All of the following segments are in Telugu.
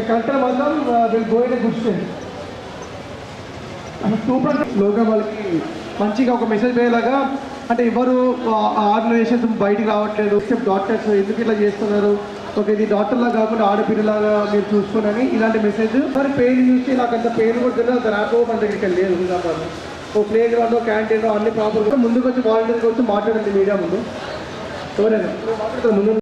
కలెక్టర్ మాత్రం will go in good stage two percent లోగా వాళ్ళకి మంచిగా ఒక మెసేజ్ పోయేలాగా అంటే ఎవరు ఆర్గనైజేషన్స్ బయటికి రావట్లేదు ఎక్సెప్ట్ డాక్టర్స్ ఎందుకు ఇట్లా చేస్తున్నారు? ఓకే ఇది డాక్టర్లా కాకుండా ఆడపిల్లలాగా మీరు చూసుకోనని ఇలాంటి మెసేజ్ మరి పెయిన్ చూసి నాకు అంత పెయిన్ కూడా తెలియదు అంత మన దగ్గరికి లేదు నిజామాబాద్ ఓ ప్లే గ్రౌండ్ క్యాంటీన్ అన్ని ప్రాపర్గా ముందుకు వచ్చి వాలంటీర్కి వచ్చి మాట్లాడండి మీడియా ముందు. ఎవరైనా? ముందు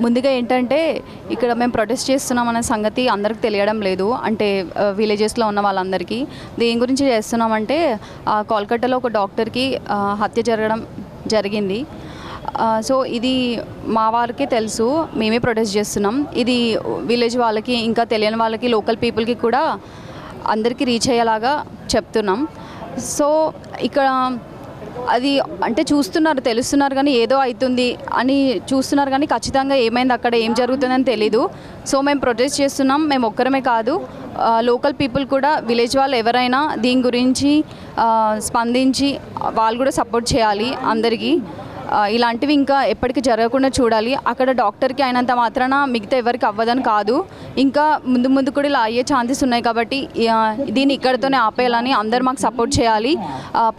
ముందుగా ఏంటంటే ఇక్కడ మేము ప్రొటెస్ట్ చేస్తున్నాం అనే సంగతి అందరికి తెలియడం లేదు. అంటే విలేజెస్లో ఉన్న వాళ్ళందరికీ. దేని గురించి చేస్తున్నామంటే ఆ, కోల్కతాలో ఒక డాక్టర్కి హత్య జరగడం జరిగింది. సో ఇది మా వారికి తెలుసు. మేమే ప్రొటెస్ట్ చేస్తున్నాం. ఇది విలేజ్ వాళ్ళకి ఇంకా తెలియని వాళ్ళకి లోకల్ పీపుల్కి కూడా అందరికీ రీచ్ అయ్యేలాగా చెప్తున్నాం. సో ఇక్కడ అది అంటే చూస్తున్నారు తెలుస్తున్నారు కానీ ఏదో అవుతుంది అని చూస్తున్నారు కానీ ఖచ్చితంగా ఏమైంది అక్కడ ఏం జరుగుతుందని తెలీదు. సో మేము ప్రొటెస్ట్ చేస్తున్నాం. మేము ఒక్కరమే కాదు. లోకల్ పీపుల్ కూడా విలేజ్ వాళ్ళు ఎవరైనా దీని గురించి స్పందించి వాళ్ళు కూడా సపోర్ట్ చేయాలి అందరికీ. ఇలాంటివి ఇంకా ఎప్పటికీ జరగకుండా చూడాలి. అక్కడ డాక్టర్కి అయినంత మాత్రాన మిగతా ఎవరికి అవ్వదని కాదు. ఇంకా ముందు ముందు కూడా ఇలా అయ్యే ఛాన్సెస్ ఉన్నాయి కాబట్టి దీన్ని ఇక్కడతోనే ఆపేయాలని అందరు మాకు సపోర్ట్ చేయాలి.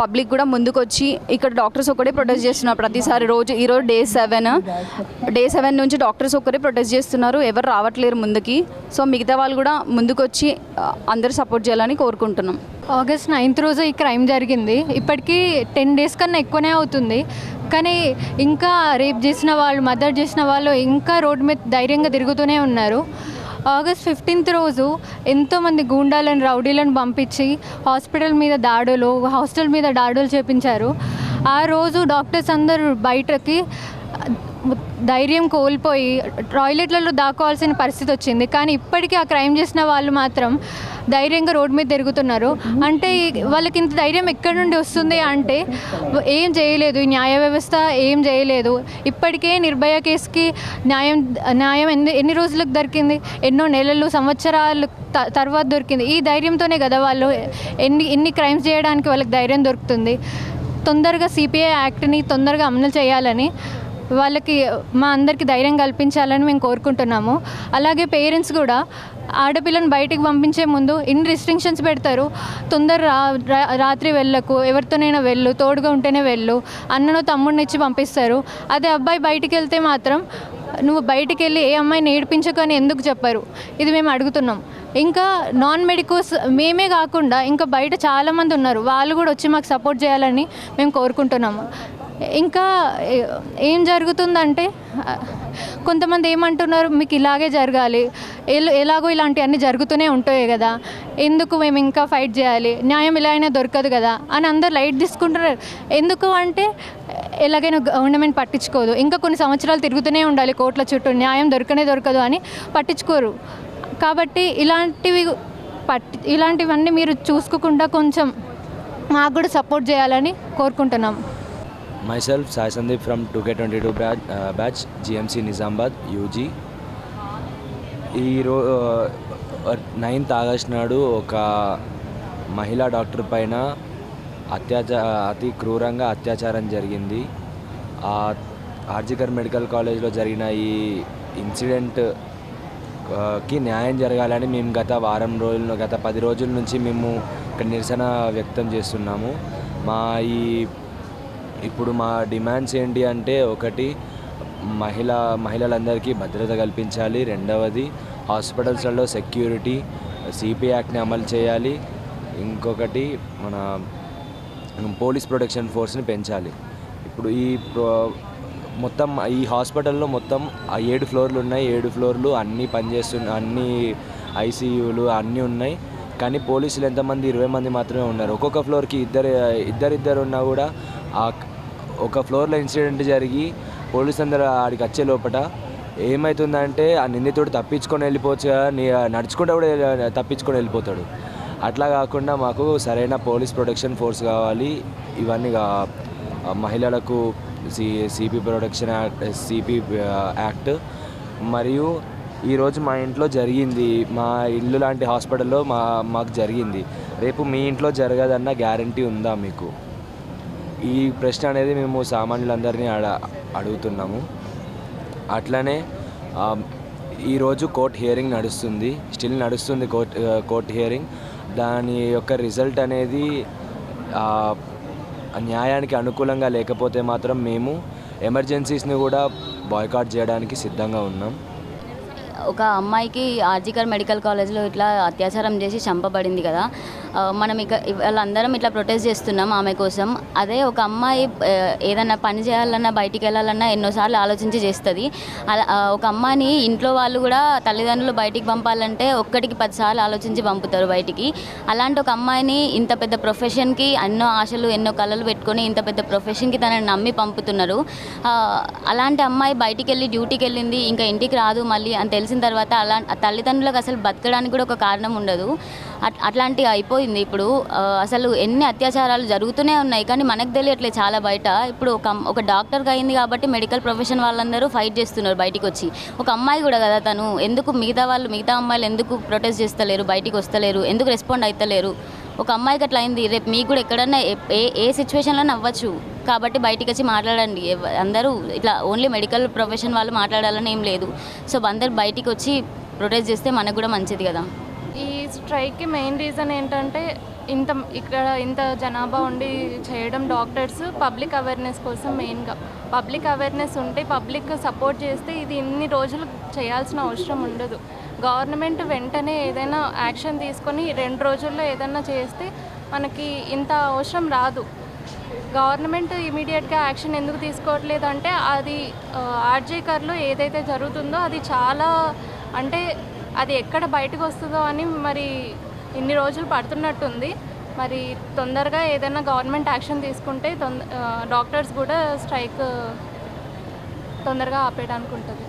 పబ్లిక్ కూడా ముందుకొచ్చి ఇక్కడ డాక్టర్స్ ఒకటే ప్రొటెస్ట్ చేస్తున్నారు. ప్రతిసారి రోజు ఈరోజు డే సెవెన్. డే సెవెన్ నుంచి డాక్టర్స్ ఒక్కరే ప్రొటెస్ట్ చేస్తున్నారు. ఎవరు రావట్లేరు ముందుకి. సో మిగతా వాళ్ళు కూడా ముందుకొచ్చి అందరు అందరూ సపోర్ట్ చేయాలని కోరుకుంటున్నాం. ఆగస్ట్ నైన్త్ రోజు ఈ క్రైమ్ జరిగింది. ఇప్పటికీ టెన్ డేస్ కన్నా ఎక్కువనే అవుతుంది. కానీ ఇంకా రేప్ చేసిన వాళ్ళు మర్డర్ చేసిన వాళ్ళు ఇంకా రోడ్డు మీద ధైర్యంగా తిరుగుతూనే ఉన్నారు. ఆగస్ట్ ఫిఫ్టీన్త్ రోజు ఎంతోమంది గూండాలను రౌడీలను పంపించి హాస్పిటల్ మీద దాడులు హాస్టల్ మీద దాడులు చేపించారు. ఆ రోజు డాక్టర్స్ అందరూ బయటకి ధైర్యం కోల్పోయి టాయిలెట్లలో దాక్కోవాల్సిన పరిస్థితి వచ్చింది. కానీ ఇప్పటికీ ఆ క్రైమ్ చేసిన వాళ్ళు మాత్రం ధైర్యంగా రోడ్డు మీద తిరుగుతున్నారు. అంటే వాళ్ళకి ఇంత ధైర్యం ఎక్కడి నుండి వస్తుంది అంటే ఏం చేయలేదు. ఈ న్యాయ వ్యవస్థ ఏం చేయలేదు. ఇప్పటికే నిర్భయ కేసుకి న్యాయం న్యాయం ఎన్ని ఎన్ని రోజులకు దొరికింది? ఎన్నో నెలలు సంవత్సరాలు త- తర్వాత దొరికింది. ఈ ధైర్యంతోనే కదా వాళ్ళు ఎన్ని ఎన్ని క్రైమ్స్ చేయడానికి వాళ్ళకి ధైర్యం దొరుకుతుంది. తొందరగా సిపిఐ యాక్ట్ని తొందరగా అమలు చేయాలని వాళ్ళకి మా అందరికీ ధైర్యం కల్పించాలని మేము కోరుకుంటున్నాము. అలాగే పేరెంట్స్ కూడా ఆడపిల్లని బయటికి పంపించే ముందు ఇన్ని రిస్ట్రిక్షన్స్ పెడతారు. తొందర రా రాత్రి వెళ్ళకు ఎవరితోనైనా వెళ్ళు తోడుగా ఉంటేనే వెళ్ళు అన్నను తమ్ముడిని ఇచ్చి పంపిస్తారు. అదే అబ్బాయి బయటికి వెళ్తే మాత్రం నువ్వు బయటికి వెళ్ళి ఏ అమ్మాయిని ఏడిపించకని ఎందుకు చెప్పారు? ఇది మేము అడుగుతున్నాం. ఇంకా నాన్ మెడికోస్ మేమే కాకుండా ఇంకా బయట చాలామంది ఉన్నారు. వాళ్ళు కూడా వచ్చి మాకు సపోర్ట్ చేయాలని మేము కోరుకుంటున్నాము. ఇంకా ఏం జరుగుతుందంటే కొంతమంది ఏమంటున్నారు మీకు ఇలాగే జరగాలి. ఎల్- ఎలాగో ఇలాంటివన్నీ జరుగుతూనే ఉంటాయి కదా. ఎందుకు మేము ఇంకా ఫైట్ చేయాలి? న్యాయం ఇలా అయినా దొరకదు కదా. అని అందరు లైట్ తీసుకుంటున్నారు ఎందుకు అంటే ఎలాగైనా గవర్నమెంట్ పట్టించుకోదు. ఇంకా కొన్ని సంవత్సరాలు తిరుగుతూనే ఉండాలి. కోర్టుల చుట్టూ న్యాయం దొరకనే దొరకదు అని పట్టించుకోరు. కాబట్టి ఇలాంటివి పట్టి ఇలాంటివన్నీ మీరు చూసుకోకుండా కొంచెం మాకు కూడా సపోర్ట్ చేయాలని కోరుకుంటున్నాం. Myself, Sai Sandeep from 2K22 batch, uh, batch GMC Nizambad, UG. ఈ రో uh, నైన్త్ ఆగస్ట్ నాడు ఒక మహిళా డాక్టర్ పైన అత్యాచార అతి క్రూరంగా అత్యాచారం జరిగింది ఆ ఆర్జికర్ మెడికల్ కాలేజ్లో జరిగిన ఈ ఇన్సిడెంట్ uh, కి న్యాయం జరగాలని మేము గత వారం రోజులు గత పది రోజుల నుంచి మేము ఇక్కడ నిరసన వ్యక్తం చేస్తున్నాము మా ఈ ఇప్పుడు మా డిమాండ్స్ ఏంటి అంటే ఒకటి మహిళ మహిళలందరికీ భద్రత కల్పించాలి. రెండవది హాస్పిటల్స్లలో సెక్యూరిటీ సిపి యాక్ట్ని అమలు చేయాలి. ఇంకొకటి మన పోలీస్ ప్రొటెక్షన్ ఫోర్స్ని పెంచాలి. ఇప్పుడు ఈ ప్రో మొత్తం ఈ హాస్పిటల్లో మొత్తం ఏడు ఫ్లోర్లు ఉన్నాయి. ఏడు ఫ్లోర్లు అన్నీ పనిచేస్తున్న అన్ని ఐసీయూలు అన్నీ ఉన్నాయి. కానీ పోలీసులు ఎంతమంది? ఇరవై మంది మాత్రమే ఉన్నారు. ఒక్కొక్క ఫ్లోర్కి ఇద్దరు ఇద్దరిద్దరు ఉన్నా కూడా ఆ ఒక ఫ్లోర్లో ఇన్సిడెంట్ జరిగి పోలీసు అందరు ఆడికి వచ్చే లోపల ఏమవుతుందంటే ఆ నిందితుడు తప్పించుకొని వెళ్ళిపోవచ్చు కదా నీ నడుచుకుంటూ కూడా తప్పించుకొని వెళ్ళిపోతాడు. అట్లా కాకుండా మాకు సరైన పోలీస్ ప్రొటెక్షన్ ఫోర్స్ కావాలి. ఇవన్నీ మహిళలకు C CP protection act CP act మరియు ఈరోజు మా ఇంట్లో జరిగింది. మా ఇల్లు లాంటి హాస్పిటల్లో మా మాకు జరిగింది. రేపు మీ ఇంట్లో జరగదన్న గ్యారంటీ ఉందా మీకు? ఈ ప్రశ్న అనేది మేము సామాన్యులందరినీ అడ అడుగుతున్నాము. అట్లనే ఈరోజు కోర్ట్ హియరింగ్ నడుస్తుంది. స్టిల్ నడుస్తుంది కోర్ట్ కోర్ట్ హియరింగ్. దాని యొక్క రిజల్ట్ అనేది న్యాయానికి అనుకూలంగా లేకపోతే మాత్రం మేము ఎమర్జెన్సీస్ని కూడా బాయ్కాట్ చేయడానికి సిద్ధంగా ఉన్నాం. ఒక అమ్మాయికి ఆర్జికర్ మెడికల్ కాలేజ్లో ఇట్లా అత్యాచారం చేసి చంపబడింది కదా. మనం ఇక వాళ్ళందరం ఇట్లా ప్రొటెస్ట్ చేస్తున్నాం ఆమె కోసం. అదే ఒక అమ్మాయి ఏదన్నా పని చేయాలన్నా బయటికి వెళ్ళాలన్నా ఎన్నోసార్లు ఆలోచించి చేస్తుంది. అలా ఒక అమ్మాయిని ఇంట్లో వాళ్ళు కూడా తల్లిదండ్రులు బయటికి పంపాలంటే ఒక్కటికి పదిసార్లు ఆలోచించి పంపుతారు బయటికి. అలాంటి ఒక అమ్మాయిని ఇంత పెద్ద ప్రొఫెషన్కి ఎన్నో ఆశలు ఎన్నో కళలు పెట్టుకొని ఇంత పెద్ద ప్రొఫెషన్కి తనని నమ్మి పంపుతున్నారు. అలాంటి అమ్మాయి బయటికి వెళ్ళి డ్యూటీకి వెళ్ళింది ఇంకా ఇంటికి రాదు మళ్ళీ అని తెలిసిన తర్వాత అలా తల్లిదండ్రులకు అసలు బతకడానికి కూడా ఒక కారణం ఉండదు. అట్ అట్లాంటి అయిపోయింది. ఇప్పుడు అసలు ఎన్ని అత్యాచారాలు జరుగుతూనే ఉన్నాయి. కానీ మనకు తెలియట్లేదు చాలా బయట. ఇప్పుడు ఒక ఒక డాక్టర్గా అయింది కాబట్టి మెడికల్ ప్రొఫెషన్ వాళ్ళందరూ ఫైట్ చేస్తున్నారు బయటికి వచ్చి ఒక అమ్మాయి కూడా కదా తను. ఎందుకు మిగతా వాళ్ళు మిగతా అమ్మాయిలు ఎందుకు ప్రొటెస్ట్ చేస్తలేరు బయటికి వస్తలేరు ఎందుకు రెస్పాండ్ అవుతలేరు ఒక అమ్మాయికి అట్లా అయింది. రేపు మీకు కూడా ఎక్కడన్నా ఏ- ఏ ఏ సిచ్యువేషన్లో అవ్వచ్చు కాబట్టి బయటికి వచ్చి మాట్లాడండి అందరూ ఇట్లా ఓన్లీ మెడికల్ ప్రొఫెషన్ వాళ్ళు మాట్లాడాలని ఏం లేదు. సో అందరు బయటికి వచ్చి ప్రొటెస్ట్ చేస్తే మనకు కూడా మంచిది కదా. స్ట్రైక్కి మెయిన్ రీజన్ ఏంటంటే ఇంత ఇక్కడ ఇంత జనాభా ఉండి చేయడం డాక్టర్స్ పబ్లిక్ అవేర్నెస్ కోసం మెయిన్గా. పబ్లిక్ అవేర్నెస్ ఉంటే పబ్లిక్ సపోర్ట్ చేస్తే ఇది ఇన్ని రోజులు చేయాల్సిన అవసరం ఉండదు. గవర్నమెంట్ వెంటనే ఏదైనా యాక్షన్ తీసుకొని రెండు రోజుల్లో ఏదైనా చేస్తే మనకి ఇంత అవసరం రాదు. గవర్నమెంట్ ఇమీడియట్గా యాక్షన్ ఎందుకు తీసుకోవట్లేదు అంటే అది ఆర్జేకర్లో ఏదైతే జరుగుతుందో అది చాలా అంటే అది ఎక్కడ బయటకు వస్తుందో అని మరి ఇన్ని రోజులు పడుతున్నట్టుంది. మరి తొందరగా ఏదైనా గవర్నమెంట్ యాక్షన్ తీసుకుంటే తొంద డాక్టర్స్ కూడా స్ట్రైక్ తొందరగా ఆపేయడానికి ఉంటుంది